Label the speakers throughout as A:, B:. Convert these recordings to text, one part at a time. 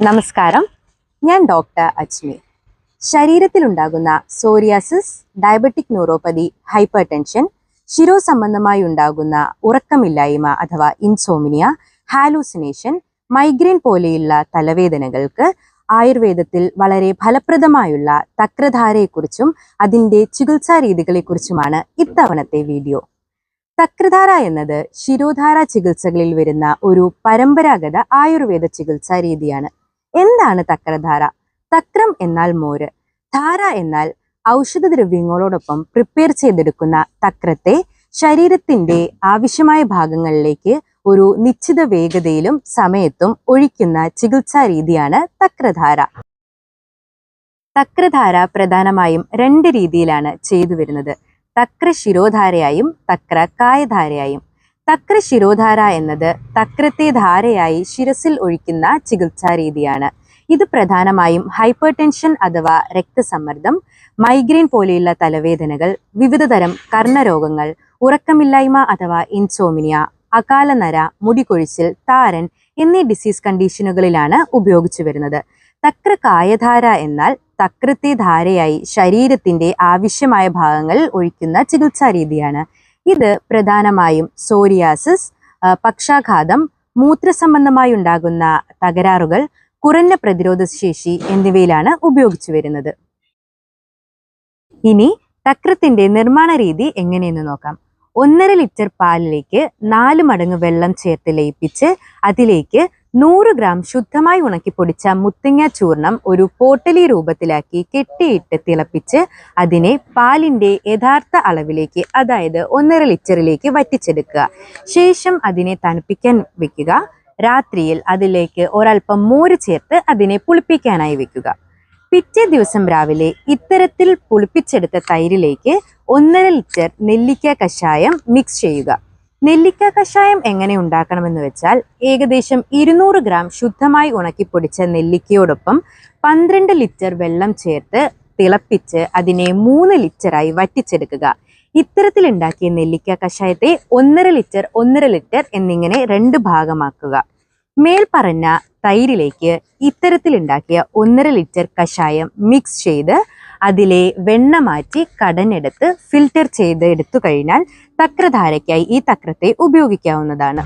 A: നമസ്കാരം. ഞാൻ ഡോക്ടർ അജ്മി. ശരീരത്തിലുണ്ടാകുന്ന psoriasis diabetic neuropathy hypertension ശിരോ സംബന്ധമായി ഉണ്ടാകുന്ന ഉറക്കമില്ലായ്മ അഥവാ ഇൻസോമിനിയ ഹാലൂസിനേഷൻ മൈഗ്രെയിൻ പോലെയുള്ള തലവേദനകൾക്ക് ആയുർവേദത്തിൽ വളരെ ഫലപ്രദമായുള്ള തക്രധാരയെക്കുറിച്ചും അതിന്റെ ചികിത്സാ രീതികളെക്കുറിച്ചുമാണ് ഇത്തവണത്തെ വീഡിയോ തക്രധാര എന്നത് ശിരോധാര ചികിത്സകളിൽ വരുന്ന ഒരു പരമ്പരാഗത ആയുർവേദ ചികിത്സാ രീതിയാണ്. എന്താണ് തക്രധാര തക്രം എന്നാൽ മോര്. ധാര എന്നാൽ ഔഷധദ്രവ്യങ്ങളോടൊപ്പം പ്രിപ്പയർ ചെയ്തെടുക്കുന്ന തക്രത്തെ ശരീരത്തിന്റെ ആവശ്യമായ ഭാഗങ്ങളിലേക്ക് ഒരു നിശ്ചിത വേഗതയിലും സമയത്തും ഒഴിക്കുന്ന ചികിത്സാ രീതിയാണ് തക്രധാര തക്രധാര പ്രധാനമായും രണ്ട് രീതിയിലാണ് ചെയ്തു വരുന്നത്. തക്ര ശിരോധാരയായും തക്ര കായധാരയായും തക്ര ശിരോധാര എന്നത് തക്രത്തെ ധാരയായി ശിരസിൽ ഒഴിക്കുന്ന ചികിത്സാ രീതിയാണ് ഇത് പ്രധാനമായും ഹൈപ്പർ ടെൻഷൻ അഥവാ രക്തസമ്മർദ്ദം മൈഗ്രെയിൻ പോലെയുള്ള തലവേദനകൾ വിവിധതരം കർണരോഗങ്ങൾ ഉറക്കമില്ലായ്മ അഥവാ ഇൻസോമിനിയ അകാലനര മുടികൊഴിച്ചിൽ താരൻ എന്നീ ഡിസീസ് കണ്ടീഷനുകളിലാണ് ഉപയോഗിച്ചു വരുന്നത്. തക്ര കായധാര എന്നാൽ തക്രത്തെ ധാരയായി ശരീരത്തിന്റെ ആവശ്യമായ ഭാഗങ്ങൾ ഒഴിക്കുന്ന ചികിത്സാ രീതിയാണ്. ഇത് പ്രധാനമായും സോറിയാസിസ് പക്ഷാഘാതം മൂത്രസംബന്ധമായി ഉണ്ടാകുന്ന തകരാറുകൾ കുറഞ്ഞ പ്രതിരോധ ശേഷി എന്നിവയിലാണ് ഉപയോഗിച്ചു വരുന്നത്. ഇനി തക്രത്തിന്റെ നിർമ്മാണ രീതി എങ്ങനെയെന്ന് നോക്കാം. ഒന്നര ലിറ്റർ പാലിലേക്ക് നാല് മടങ്ങ് വെള്ളം ചേർത്ത് ലയിപ്പിച്ച് അതിലേക്ക് നൂറ് ഗ്രാം ശുദ്ധമായി ഉണക്കിപ്പൊടിച്ച മുത്തിങ്ങ ചൂർണം ഒരു പോട്ടലി രൂപത്തിലാക്കി കെട്ടിയിട്ട് തിളപ്പിച്ച് അതിനെ പാലിന്റെ യഥാർത്ഥ അളവിലേക്ക് അതായത് ഒന്നര ലിറ്ററിലേക്ക് വറ്റിച്ചെടുക്കുക. ശേഷം അതിനെ തണുപ്പിക്കാൻ വെക്കുക. രാത്രിയിൽ അതിലേക്ക് ഒരൽപ്പം മോര് ചേർത്ത് അതിനെ പുളിപ്പിക്കാനായി വെക്കുക. പിറ്റേ ദിവസം രാവിലെ ഇത്തരത്തിൽ പുളിപ്പിച്ചെടുത്ത തൈരിലേക്ക് ഒന്നര ലിറ്റർ നെല്ലിക്ക കഷായം മിക്സ് ചെയ്യുക. നെല്ലിക്ക കഷായം എങ്ങനെ ഉണ്ടാക്കണമെന്ന് വെച്ചാൽ ഏകദേശം ഇരുന്നൂറ് ഗ്രാം ശുദ്ധമായി ഉണക്കിപ്പൊടിച്ച നെല്ലിക്കയോടൊപ്പം പന്ത്രണ്ട് ലിറ്റർ വെള്ളം ചേർത്ത് തിളപ്പിച്ച് അതിനെ മൂന്ന് ലിറ്ററായി വറ്റിച്ചെടുക്കുക. ഇത്തരത്തിൽ ഉണ്ടാക്കിയ നെല്ലിക്ക കഷായത്തെ ഒന്നര ലിറ്റർ ഒന്നര ലിറ്റർ എന്നിങ്ങനെ രണ്ട് ഭാഗമാക്കുക. മേൽപ്പറഞ്ഞ തൈരിലേക്ക് ഇത്തരത്തിൽ ഉണ്ടാക്കിയ ഒന്നര ലിറ്റർ കഷായം മിക്സ് ചെയ്ത് അതിലെ വെണ്ണ മാറ്റി കടനെടുത്ത് ഫിൽറ്റർ ചെയ്ത് എടുത്തു കഴിഞ്ഞാൽ തക്രധാരയ്ക്കായി ഈ തക്രത്തെ ഉപയോഗിക്കാവുന്നതാണ്.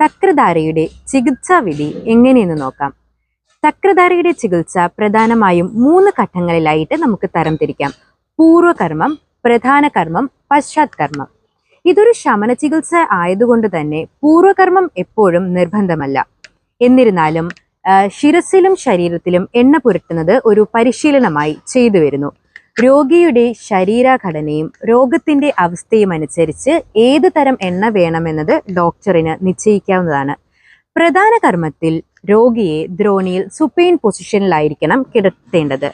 A: തക്രധാരയുടെ ചികിത്സാവിധി എങ്ങനെയെന്ന് നോക്കാം. തക്രധാരയുടെ ചികിത്സ പ്രധാനമായും മൂന്ന് ഘട്ടങ്ങളിലായിട്ട് നമുക്ക് തരംതിരിക്കാം. പൂർവകർമ്മം പ്രധാന കർമ്മം പശ്ചാത്കർമ്മം. ഇതൊരു ശമന ചികിത്സ ആയതുകൊണ്ട് തന്നെ പൂർവകർമ്മം എപ്പോഴും നിർബന്ധമല്ല. എന്നിരുന്നാലും ശിരസിലും ശരീരത്തിലും എണ്ണ പുരട്ടുന്നത് ഒരു പരിശീലനമായി ചെയ്തു വരുന്നു. രോഗിയുടെ ശരീരഘടനയും രോഗത്തിന്റെ അവസ്ഥയും അനുസരിച്ച് ഏത് തരം എണ്ണ വേണമെന്നത് ഡോക്ടറിന് നിശ്ചയിക്കാവുന്നതാണ്. പ്രധാന കർമ്മത്തിൽ രോഗിയെ ദ്രോണിയിൽ സുപ്രീൻ പൊസിഷനിലായിരിക്കണം കിടത്തേണ്ടത്.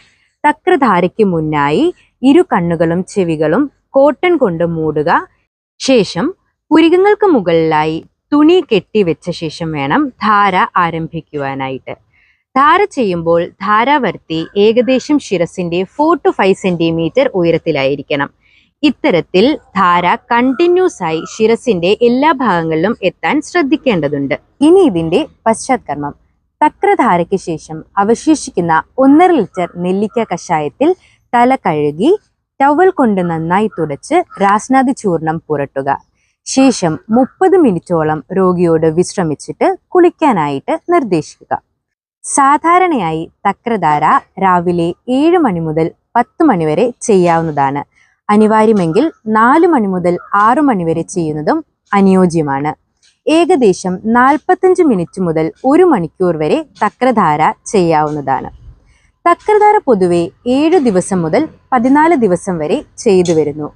A: തക്രധാരയ്ക്ക് മുന്നായി ഇരു കണ്ണുകളും ചെവികളും കോട്ടൺ കൊണ്ട് മൂടുക. ശേഷം പുരികങ്ങൾക്ക് മുകളിലായി തുണി കെട്ടിവെച്ച ശേഷം വേണം ധാര ആരംഭിക്കുവാനായിട്ട്. ധാര ചെയ്യുമ്പോൾ ധാരാവർത്തി ഏകദേശം ശിരസിന്റെ ഫോർ ടു ഫൈവ് സെന്റിമീറ്റർ ഉയരത്തിലായിരിക്കണം. ഇത്തരത്തിൽ ധാര കണ്ടിന്യൂസ് ആയി ശിരസിന്റെ എല്ലാ ഭാഗങ്ങളിലും എത്താൻ ശ്രദ്ധിക്കേണ്ടതുണ്ട്. ഇനി ഇതിന്റെ പശ്ചാത്കർമ്മം. തക്രധാരയ്ക്ക് ശേഷം അവശേഷിക്കുന്ന ഒന്നര ലിറ്റർ നെല്ലിക്ക കഷായത്തിൽ തല കഴുകി ടവൽ കൊണ്ട് നന്നായി തുടച്ച് രാസ്നാദി ചൂർണം പുരട്ടുക. ശേഷം മുപ്പത് മിനിറ്റോളം രോഗിയോട് വിശ്രമിച്ചിട്ട് കുളിക്കാനായിട്ട് നിർദ്ദേശിക്കുക. സാധാരണയായി തക്രധാര രാവിലെ ഏഴ് മണി മുതൽ പത്ത് മണിവരെ ചെയ്യാവുന്നതാണ്. അനിവാര്യമെങ്കിൽ നാല് മണി മുതൽ ആറു മണിവരെ ചെയ്യുന്നതും അനുയോജ്യമാണ്. ഏകദേശം നാൽപ്പത്തഞ്ച് മിനിറ്റ് മുതൽ ഒരു മണിക്കൂർ വരെ തക്രധാര ചെയ്യാവുന്നതാണ്. തക്രധാര പൊതുവെ ഏഴു ദിവസം മുതൽ പതിനാല് ദിവസം വരെ ചെയ്തു വരുന്നു.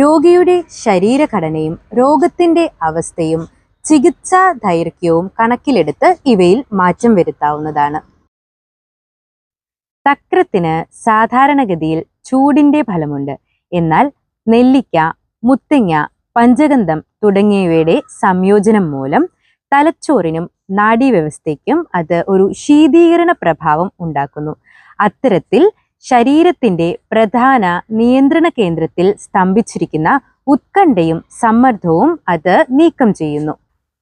A: രോഗിയുടെ ശരീരഘടനയും രോഗത്തിന്റെ അവസ്ഥയും ചികിത്സാ ദൈർഘ്യവും കണക്കിലെടുത്ത് ഇവയിൽ മാറ്റം വരുത്താവുന്നതാണ്. തക്രത്തിന് സാധാരണഗതിയിൽ ചൂടിന്റെ ഫലമുണ്ട്. എന്നാൽ നെല്ലിക്ക മുത്തങ്ങ പഞ്ചഗന്ധം തുടങ്ങിയവയുടെ സംയോജനം മൂലം തലച്ചോറിനും നാഡീവ്യവസ്ഥയ്ക്കും അത് ഒരു ശീതീകരണ പ്രഭാവം ഉണ്ടാക്കുന്നു. അത്തരത്തിൽ ശരീരത്തിന്റെ പ്രധാന നിയന്ത്രണ കേന്ദ്രത്തിൽ സ്തംഭിച്ചിരിക്കുന്ന ഉത്കണ്ഠയും സമ്മർദ്ദവും അത് നീക്കം ചെയ്യുന്നു.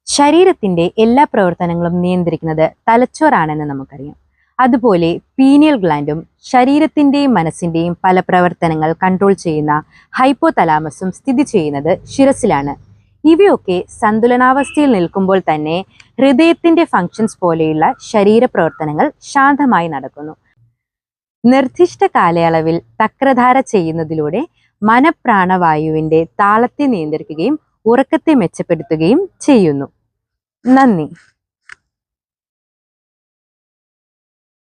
A: ശരീരത്തിന്റെ എല്ലാ പ്രവർത്തനങ്ങളും നിയന്ത്രിക്കുന്നത് തലച്ചോറാണെന്ന് നമുക്കറിയാം. അതുപോലെ പീനിയൽ ഗ്ലാൻഡും ശരീരത്തിന്റെയും മനസ്സിന്റെയും പല പ്രവർത്തനങ്ങൾ കൺട്രോൾ ചെയ്യുന്ന ഹൈപ്പോ തലാമസും സ്ഥിതി ചെയ്യുന്നത് ശിരസിലാണ്. ഇവയൊക്കെ സന്തുലനാവസ്ഥയിൽ നിൽക്കുമ്പോൾ തന്നെ ഹൃദയത്തിന്റെ ഫങ്ഷൻസ് പോലെയുള്ള ശരീരപ്രവർത്തനങ്ങൾ ശാന്തമായി നടക്കുന്നു. നിർദ്ദിഷ്ട കാലയളവിൽ തക്രധാര ചെയ്യുന്നതിലൂടെ മനപ്രാണവായുവിന്റെ താളത്തെ നിയന്ത്രിക്കുകയും ഉറക്കത്തെ മെച്ചപ്പെടുത്തുകയും ചെയ്യുന്നു. നന്ദി.